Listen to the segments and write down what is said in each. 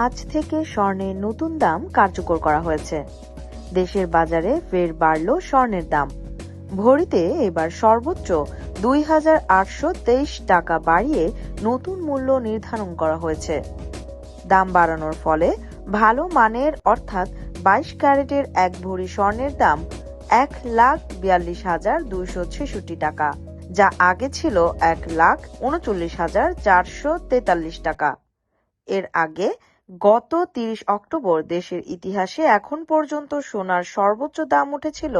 আজ থেকে স্বর্ণের নতুন দাম কার্যকর করা হয়েছে। দেশের বাজারে ফের বাড়ল স্বর্ণের দাম। ভরিতে এবার সর্বোচ্চ দুই হাজার আটশো তেইশ টাকা বাড়িয়ে নতুন মূল্য নির্ধারণ করা হয়েছে। দাম বাড়ানোর ফলে ভালো মানের অর্থাৎ বাইশ ক্যারেটের এক ভরি স্বর্ণের দাম এক লাখ বিয়াল্লিশ হাজার দুইশো ছেষট্টি টাকা, যা আগে ছিল এক লাখ উনচল্লিশ হাজার চারশো তেতাল্লিশ টাকা। এর আগে গত তিরিশ অক্টোবর দেশের ইতিহাসে এখন পর্যন্ত সোনার সর্বোচ্চ দাম উঠেছিল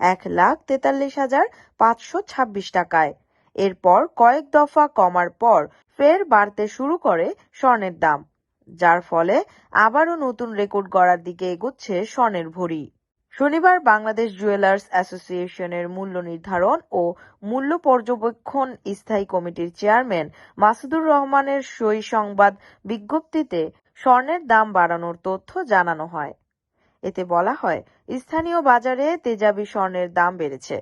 এক লাখ তেতাল্লিশ হাজার পাঁচশো ছাব্বিশ টাকায়। এরপর কয়েক দফা কমার পর ফের বাড়তে শুরু করে স্বর্ণের দাম, যার ফলে আবারও নতুন রেকর্ড গড়ার দিকে এগোচ্ছে স্বর্ণের ভরি। শনিবার বাংলাদেশ জুয়েলার্স অ্যাসোসিয়েশনের মূল্য নির্ধারণ ও মূল্য পর্যবেক্ষণ স্থায়ী কমিটির চেয়ারম্যান মাসুদুর রহমানের সই সংবাদ বিজ্ঞপ্তিতে স্বর্ণের দাম বাড়ানোর তথ্য জানানো হয়। এতে বলা হয়, স্থানীয় বাজারে তেজাবি স্বর্ণের দাম বেড়েছে।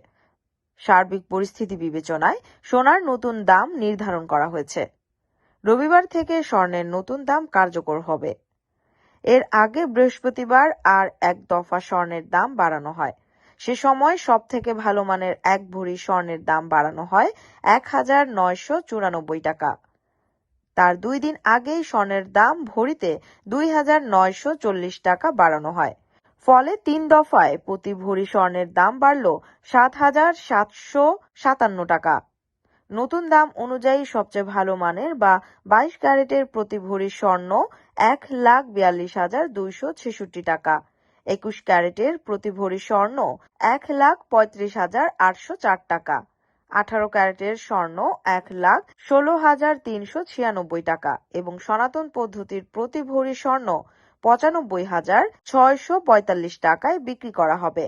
সার্বিক পরিস্থিতি বিবেচনায় সোনার নতুন দাম নির্ধারণ করা হয়েছে। রবিবার থেকে স্বর্ণের নতুন দাম কার্যকর হবে। এর আগে বৃহস্পতিবার আর এক দফা স্বর্ণের দাম বাড়ানো হয়। সে সময় সব থেকে ভালো মানের এক ভরি স্বর্ণের দাম বাড়ানো হয় এক হাজার নয়শো চুরানব্বই টাকা। তার দুই দিন আগেই স্বর্ণের দাম ভরিতে দুই হাজার নয়শো চল্লিশ টাকা বাড়ানো হয়। ফলে তিন দফায় প্রতি ভরি স্বর্ণের দাম বাড়ল সাত হাজার সাতশো সাতান্ন টাকা। নতুন দাম অনুযায়ী সবচেয়ে ভালো মানের বা বাইশ ক্যারেটের প্রতি ভরি স্বর্ণ এক লাখ বিয়াল্লিশ হাজার দুইশো ছেষট্টি টাকা। একুশ ক্যারেটের প্রতি ভরি স্বর্ণ এক লাখ পঁয়ত্রিশ হাজার আটশো চার টাকা। আঠারো ক্যারেটের স্বর্ণ এক লাখ ষোলো হাজার তিনশো ছিয়ানব্বই টাকা এবং সনাতন পদ্ধতির প্রতি ভরি স্বর্ণ পঁচানব্বই হাজার ছয়শো পঁয়তাল্লিশ টাকায় বিক্রি করা হবে।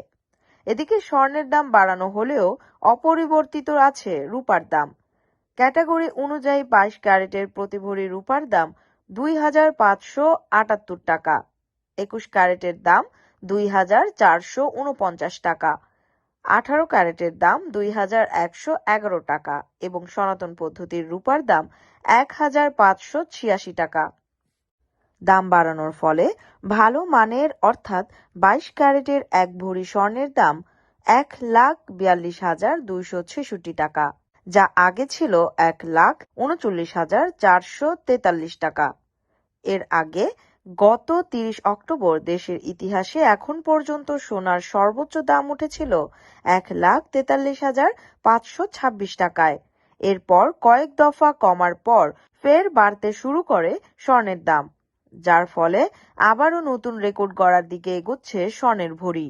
এদিকে স্বর্ণের দাম বাড়ানো হলেও অপরিবর্তিত আছে রূপার দাম। ক্যাটাগরি অনুযায়ী বাইশ ক্যারেটের প্রতি ভরি রূপার দাম দুই হাজার পাঁচশো আটাত্তর টাকা। একুশ ক্যারেটের দাম দুই হাজার চারশো উনপঞ্চাশ টাকা। আঠারো ক্যারেটের দাম দুই হাজার একশো এগারো টাকা এবং সনাতন পদ্ধতির রূপার দাম এক হাজার পাঁচশো ছিয়াশি টাকা। দাম বাড়ানোর ফলে ভালো মানের অর্থাৎ বাইশ ক্যারেটের এক ভরি স্বর্ণের দাম এক লাখ বিয়াল্লিশ হাজার দুইশো ছেষট্টি টাকা। যা আগে ছিল এক লাখ উনচল্লিশ হাজার চারশো তেতাল্লিশ টাকা। এর আগে গত তিরিশ অক্টোবর দেশের ইতিহাসে এখন পর্যন্ত সোনার সর্বোচ্চ দাম উঠেছিল এক লাখ তেতাল্লিশ হাজার পাঁচশো ছাব্বিশ টাকায়। এরপর কয়েক দফা কমার পর ফের বাড়তে শুরু করে স্বর্ণের দাম, যার ফলে আবারও নতুন রেকর্ড গড়ার দিকে এগোচ্ছে স্বর্ণের ভরি।